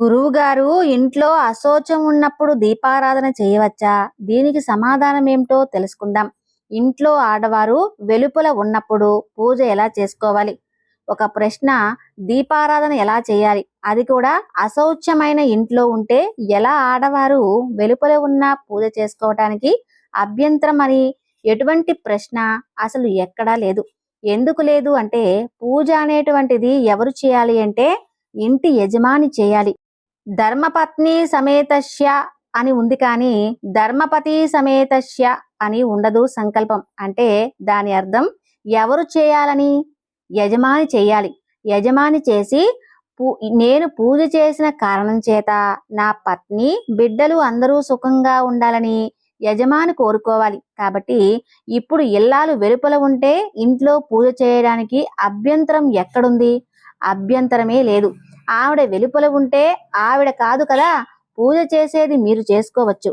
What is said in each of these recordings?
గురువుగారు ఇంట్లో అశోచం ఉన్నప్పుడు దీపారాధన చేయవచ్చా? దీనికి సమాధానం ఏమిటో తెలుసుకుందాం. ఇంట్లో ఆడవారు వెలుపల ఉన్నప్పుడు పూజ ఎలా చేసుకోవాలి? ఒక ప్రశ్న దీపారాధన ఎలా చేయాలి? అది కూడా అశౌచ్యమైన ఇంట్లో ఉంటే ఎలా ఆడవారు వెలుపల ఉన్న పూజ చేసుకోవటానికి అభ్యంతరం అని? ఎటువంటి ప్రశ్న అసలు ఎక్కడా లేదు. ఎందుకు లేదు అంటే పూజ అనేటువంటిది ఎవరు చేయాలి అంటే ఇంటి యజమాని చేయాలి. ధర్మపత్ని సమేతస్య అని ఉంది కానీ ధర్మపతి సమేతస్య అని ఉండదు సంకల్పం. అంటే దాని అర్థం ఎవరు చేయాలని? యజమాని చేయాలి. యజమాని చేసి పూ- నేను పూజ చేసిన కారణం చేత నా పత్ని బిడ్డలు అందరూ సుఖంగా ఉండాలని యజమాని కోరుకోవాలి. కాబట్టి ఇప్పుడు ఇల్లాలు వెలుపల ఉంటే ఇంట్లో పూజ చేయడానికి అభ్యంతరం ఎక్కడుంది? అభ్యంతరమే లేదు. ఆవిడ వెలుపల ఉంటే ఆవిడ కాదు కదా. పూజ చేసేది మీరు చేసుకోవచ్చు.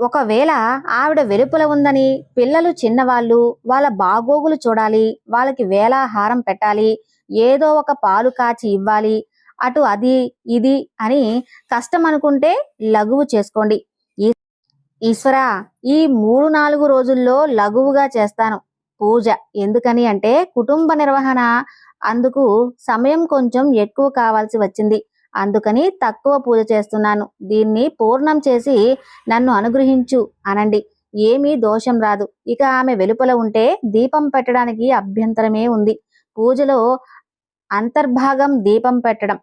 ఒకవేళ ఆవిడ వెలుపల ఉందని పిల్లలు చిన్నవాళ్ళు వాళ్ళ బాగోగులు చూడాలి వాళ్ళకి వేలాహారం పెట్టాలి ఏదో ఒక పాలు కాచి ఇవ్వాలి అటు అది ఇది అని కష్టం అనుకుంటే లఘువు చేసుకోండి. ఈశ్వర ఈశ్వరా ఈ మూడు నాలుగు రోజుల్లో లఘువుగా చేస్తాను పూజ. ఎందుకని అంటే కుటుంబ నిర్వహణ అందుకు సమయం కొంచెం ఎక్కువ కావాల్సి వచ్చింది. అందుకని తక్కువ పూజ చేస్తున్నాను. దీన్ని పూర్ణం చేసి నన్ను అనుగ్రహించు అనండి. ఏమీ దోషం రాదు. ఇక ఆమె వెలుపల ఉంటే దీపం పెట్టడానికి అభ్యంతరమే ఉంది. పూజలో అంతర్భాగం దీపం పెట్టడం.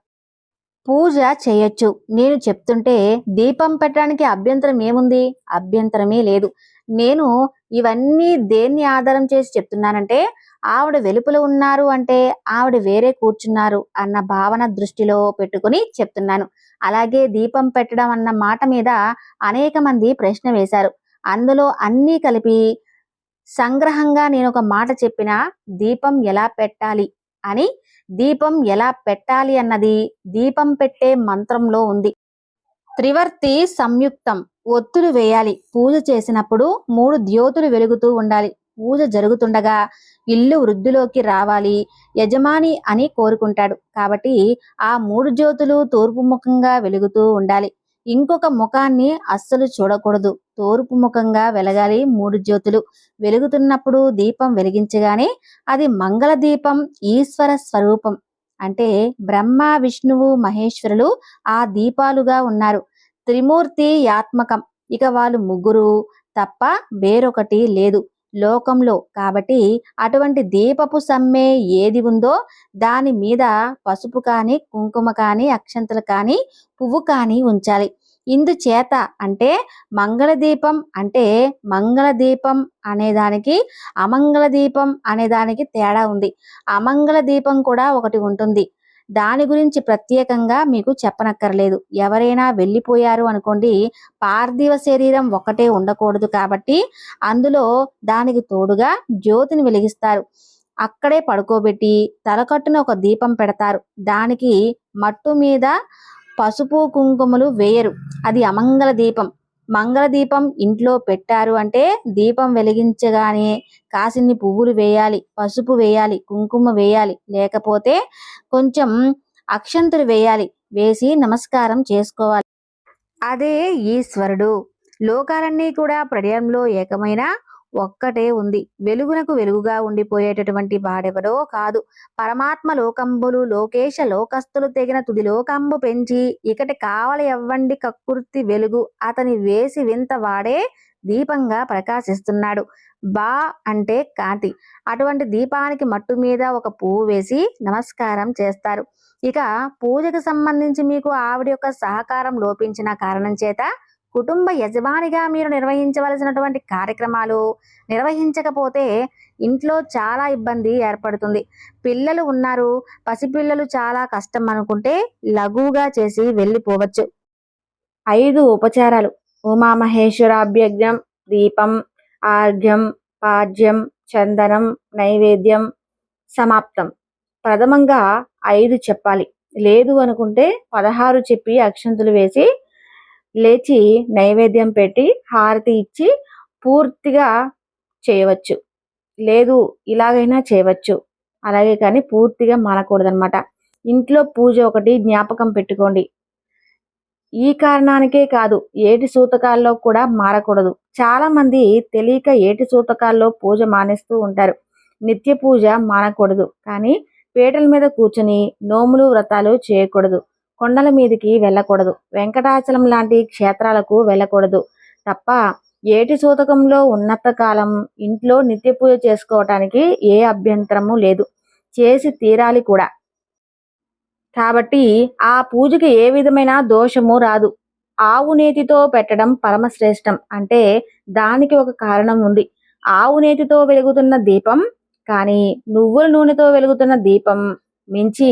పూజ చేయొచ్చు. నేను చెప్తుంటే దీపం పెట్టడానికి అభ్యంతరం ఏముంది? అభ్యంతరమే లేదు. నేను ఇవన్నీ దేన్ని ఆధారం చేసి చెప్తున్నానంటే ఆవిడ వెలుపల ఉన్నారు అంటే ఆవిడ వేరే కూర్చున్నారు అన్న భావన దృష్టిలో పెట్టుకుని చెప్తున్నాను. అలాగే దీపం పెట్టడం అన్న మాట మీద అనేక మంది ప్రశ్న వేశారు. అందులో అన్నీ కలిపి సంగ్రహంగా నేను ఒక మాట చెప్పిన దీపం ఎలా పెట్టాలి అని దీపం ఎలా పెట్టాలి అన్నది దీపం పెట్టే మంత్రంలో ఉంది. త్రివర్తి సంయుక్తం ఒత్తులు వేయాలి. పూజ చేసినప్పుడు మూడు ద్యోతులు వెలుగుతూ ఉండాలి. పూజ జరుగుతుండగా ఇల్లు వృద్ధిలోకి రావాలి. యజమాని అని కోరుకుంటాడు. కాబట్టి ఆ మూడు జ్యోతులు తూర్పు ముఖంగా వెలుగుతూ ఉండాలి. ఇంకొక ముఖాన్ని అస్సలు చూడకూడదు. తూర్పు ముఖంగా వెలగాలి మూడు జ్యోతులు. వెలుగుతున్నప్పుడు దీపం వెలిగించగానే అది మంగళ దీపం ఈశ్వర స్వరూపం. అంటే బ్రహ్మ విష్ణువు మహేశ్వరులు ఆ దీపాలుగా ఉన్నారు. త్రిమూర్తి యాత్మకం. ఇక వాళ్ళు ముగ్గురు తప్ప వేరొకటి లేదు. లోకంలో. కాబట్టి అటువంటి దీపపు సమ్మె ఏది ఉందో దాని మీద పసుపు కానీ కుంకుమ కానీ అక్షంతలు కానీ పువ్వు కానీ ఉంచాలి. ఇందుచేత అంటే మంగళ దీపం అంటే మంగళ దీపం అనేదానికి అమంగళ దీపం అనేదానికి తేడా ఉంది. అమంగళ దీపం కూడా ఒకటి ఉంటుంది. దాని గురించి ప్రత్యేకంగా మీకు చెప్పనక్కర్లేదు. ఎవరైనా వెళ్ళిపోయారు అనుకోండి పార్థివ శరీరం ఒకటే ఉండకూడదు కాబట్టి అందులో దానికి తోడుగా జ్యోతిని వెలిగిస్తారు. అక్కడే పడుకోబెట్టి తలకట్టున ఒక దీపం పెడతారు. దానికి మట్టు మీద పసుపు కుంకుమలు వేయరు. అది అమంగళ దీపం. మంగళ దీపం ఇంట్లో పెట్టారు అంటే దీపం వెలిగించగానే కాసిన్ని పువ్వులు వేయాలి పసుపు వేయాలి కుంకుమ వేయాలి లేకపోతే కొంచెం అక్షంతులు వేయాలి వేసి నమస్కారం చేసుకోవాలి. అదే ఈశ్వరుడు. లోకాలన్నీ కూడా ప్రళయంలో ఏకమైన ఒక్కటే ఉంది. వెలుగునకు వెలుగుగా ఉండిపోయేటటువంటి వాడెవరో కాదు. పరమాత్మ లోకంబులు లోకేశ లోకస్తులు తెగిన తుది లోకంబు పెంచి ఇకటి కావలి ఎవ్వండి కక్కుర్తి వెలుగు. అతని వేసి వింత వాడే దీపంగా ప్రకాశిస్తున్నాడు. బా అంటే కాంతి. అటువంటి దీపానికి మట్టు మీద ఒక పువ్వు వేసి నమస్కారం చేస్తారు. ఇక పూజకు సంబంధించి మీకు ఆవిడ యొక్క సహకారం లోపించిన కారణం చేత కుటుంబ యజమానిగా మీరు నిర్వహించవలసినటువంటి కార్యక్రమాలు నిర్వహించకపోతే ఇంట్లో చాలా ఇబ్బంది ఏర్పడుతుంది. పిల్లలు ఉన్నారు పసిపిల్లలు చాలా కష్టం అనుకుంటే లఘువుగా చేసి వెళ్ళిపోవచ్చు. ఐదు ఉపచారాలు. ఉమామహేశ్వరాభ్యజ్ఞం దీపం ఆర్ఘ్యం పాద్యం చందనం నైవేద్యం సమాప్తం. ప్రథమంగా ఐదు చెప్పాలి. లేదు అనుకుంటే పదహారు చెప్పి అక్షంతులు వేసి లేచి నైవేద్యం పెట్టి హారతి ఇచ్చి పూర్తిగా చేయవచ్చు. లేదు ఇలాగైనా చేయవచ్చు. అలాగే కానీ పూర్తిగా మానకూడదనమాట ఇంట్లో పూజ ఒకటి జ్ఞాపకం పెట్టుకోండి. ఈ కారణానికే కాదు ఏటి సూతకాల్లో కూడా మారకూడదు. చాలామంది తెలియక ఏటి సూతకాల్లో పూజ మానేస్తూ ఉంటారు. నిత్య పూజ మానకూడదు. కానీ పీటల మీద కూర్చుని నోములు వ్రతాలు చేయకూడదు. కొండల మీదకి వెళ్ళకూడదు. వెంకటాచలం లాంటి క్షేత్రాలకు వెళ్ళకూడదు. తప్ప ఏటి సూతకంలో ఉన్నత కాలం ఇంట్లో నిత్య పూజ చేసుకోవటానికి ఏ అభ్యంతరము లేదు. చేసి తీరాలి కూడా. కాబట్టి ఆ పూజకి ఏ విధమైన దోషము రాదు. ఆవు నేతితో పెట్టడం పరమశ్రేష్టం అంటే దానికి ఒక కారణం ఉంది. ఆవు నేతితో వెలుగుతున్న దీపం కానీ నువ్వుల నూనెతో వెలుగుతున్న దీపం మించి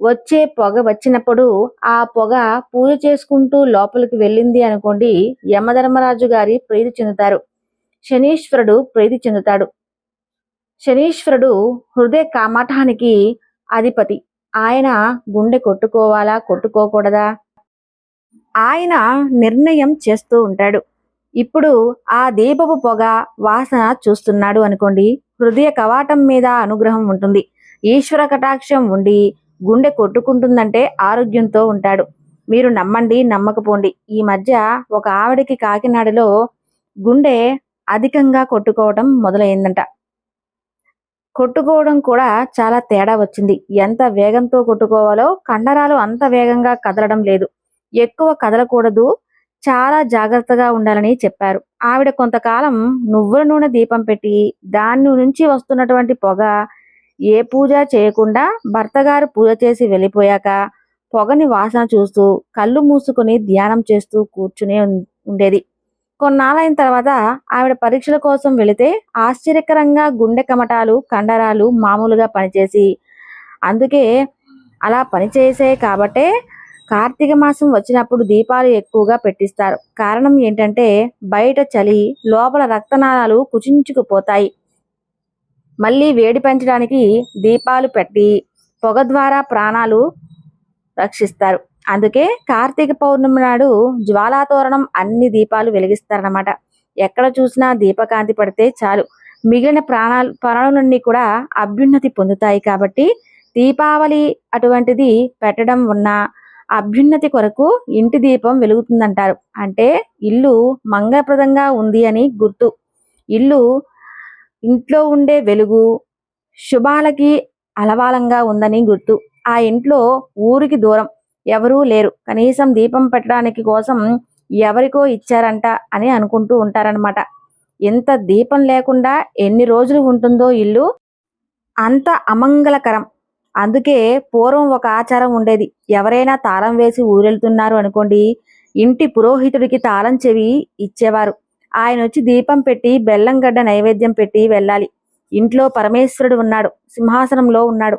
వచ్చే పొగ వచ్చినప్పుడు ఆ పొగ పూజ చేసుకుంటూ లోపలికి వెళ్ళింది అనుకోండి యమధర్మరాజు గారి ప్రీతి చెందుతారు. శనీశ్వరుడు ప్రీతి చెందుతాడు. శనీశ్వరుడు హృదయ కామఠానికి అధిపతి. ఆయన గుండె కొట్టుకోవాలా కొట్టుకోకూడదా? ఆయన నిర్ణయం చేస్తూ ఉంటాడు. ఇప్పుడు ఆ దీపపు పొగ వాసన చూస్తున్నాడు అనుకోండి హృదయ కవాటం మీద అనుగ్రహం ఉంటుంది. ఈశ్వర కటాక్షం ఉండి గుండె కొట్టుకుంటుందంటే ఆరోగ్యంతో ఉంటాడు. మీరు నమ్మండి నమ్మకపోండి. ఈ మధ్య ఒక ఆవిడకి కాకినాడలో గుండె అధికంగా కొట్టుకోవడం మొదలైందంట. కొట్టుకోవడం కూడా చాలా తేడా వచ్చింది. ఎంత వేగంతో కొట్టుకోవాలో కండరాలు అంత వేగంగా కదలడం లేదు. ఎక్కువ కదలకూడదు. చాలా జాగ్రత్తగా ఉండాలని చెప్పారు. ఆవిడ కొంతకాలం నువ్వుల నూనె దీపం పెట్టి దాని నుంచి వస్తున్నటువంటి పొగ ఏ పూజ చేయకుండా భర్తగారు పూజ చేసి వెళ్ళిపోయాక పొగని వాసన చూస్తూ కళ్ళు మూసుకుని ధ్యానం చేస్తూ కూర్చునే ఉండేది. కొన్నాళ్ళైన తర్వాత ఆవిడ పరీక్షల కోసం వెళితే ఆశ్చర్యకరంగా గుండె కమటాలు కండరాలు మామూలుగా పనిచేసి అందుకే అలా పనిచేసే కాబట్టే కార్తీక మాసం వచ్చినప్పుడు దీపాలు ఎక్కువగా పెట్టిస్తారు. కారణం ఏంటంటే బయట చలి లోపల రక్తనాళాలు కుచించుకుపోతాయి. మళ్ళీ వేడి పెంచడానికి దీపాలు పెట్టి పొగ ద్వారా ప్రాణాలు రక్షిస్తారు. అందుకే కార్తీక పౌర్ణమి నాడు జ్వాలాతోరణం అన్ని దీపాలు వెలిగిస్తారనమాట ఎక్కడ చూసినా దీపకాంతి పడితే చాలు. మిగిలిన ప్రాణాలు ప్రాణులన్నీ కూడా అభ్యున్నతి పొందుతాయి కాబట్టి దీపావళి అటువంటిది పెట్టడం ఉన్న అభ్యున్నతి కొరకు ఇంటి దీపం వెలుగుతుందంటారు. అంటే ఇల్లు మంగళప్రదంగా ఉంది అని గుర్తు. ఇల్లు ఇంట్లో ఉండే వెలుగు శుభాలకి అలవాలంగా ఉందని గుర్తు. ఆ ఇంట్లో ఊరికి దూరం ఎవరూ లేరు. కనీసం దీపం పెట్టడానికి కోసం ఎవరికో ఇచ్చారంట అని అనుకుంటూ ఉంటారనమాట ఎంత దీపం లేకుండా ఎన్ని రోజులు ఉంటుందో ఇల్లు? అంత అమంగళకరం. అందుకే పూర్వం ఒక ఆచారం ఉండేది. ఎవరైనా తాళం వేసి ఊరెళ్తున్నారు అనుకోండి ఇంటి పురోహితుడికి తాళం చెవి ఇచ్చేవారు. ఆయన వచ్చి దీపం పెట్టి బెల్లం గడ్డ నైవేద్యం పెట్టి వెళ్ళాలి. ఇంట్లో పరమేశ్వరుడు ఉన్నాడు. సింహాసనంలో ఉన్నాడు.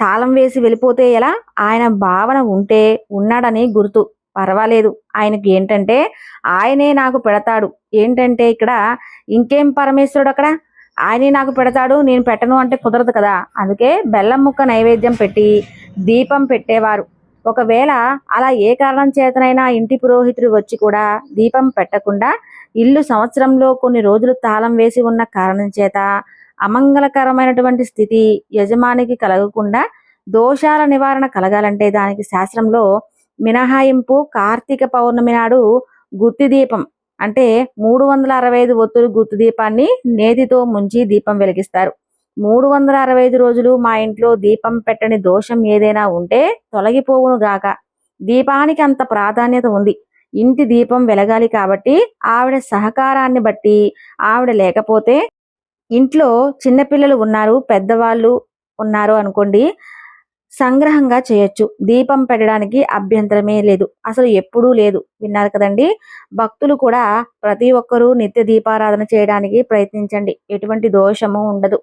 తాళం వేసి వెళ్ళిపోతే ఎలా? ఆయన భావన ఉంటే ఉన్నాడని గుర్తు. పర్వాలేదు. ఆయనకి ఏంటంటే ఆయనే నాకు పెడతాడు. ఏంటంటే ఇక్కడ ఇంకేం పరమేశ్వరుడు అక్కడ? ఆయనే నాకు పెడతాడు నేను పెట్టను అంటే కుదరదు కదా. అందుకే బెల్లం ముక్క నైవేద్యం పెట్టి దీపం పెట్టేవారు. ఒకవేళ అలా ఏ కారణం చేతనైనా ఇంటి పురోహితుడు వచ్చి కూడా దీపం పెట్టకుండా ఇల్లు సంవత్సరంలో కొన్ని రోజులు తాళం వేసి ఉన్న కారణం చేత అమంగళకరమైనటువంటి స్థితి యజమానికి కలగకుండా దోషాల నివారణ కలగాలంటే దానికి శాస్త్రంలో మినహాయింపు కార్తీక పౌర్ణమి నాడు గుత్తి దీపం అంటే మూడు వందల అరవై ఐదు ఒత్తులు గుత్తి దీపాన్ని నేతితో ముంచి దీపం వెలిగిస్తారు. మూడు వందల అరవై ఐదు రోజులు మా ఇంట్లో దీపం పెట్టని దోషం ఏదైనా ఉంటే తొలగిపోవును గాక. దీపానికి అంత ప్రాధాన్యత ఉంది. ఇంటి దీపం వెలగాలి కాబట్టి ఆవిడ సహకారాన్ని బట్టి ఆవిడ లేకపోతే ఇంట్లో చిన్నపిల్లలు ఉన్నారు పెద్దవాళ్ళు ఉన్నారు అనుకోండి సంగ్రహంగా చేయొచ్చు. దీపం పెట్టడానికి అభ్యంతరమే లేదు. అసలు ఎప్పుడూ లేదు. విన్నారు కదండి? భక్తులు కూడా ప్రతి ఒక్కరూ నిత్య దీపారాధన చేయడానికి ప్రయత్నించండి. ఎటువంటి దోషము ఉండదు.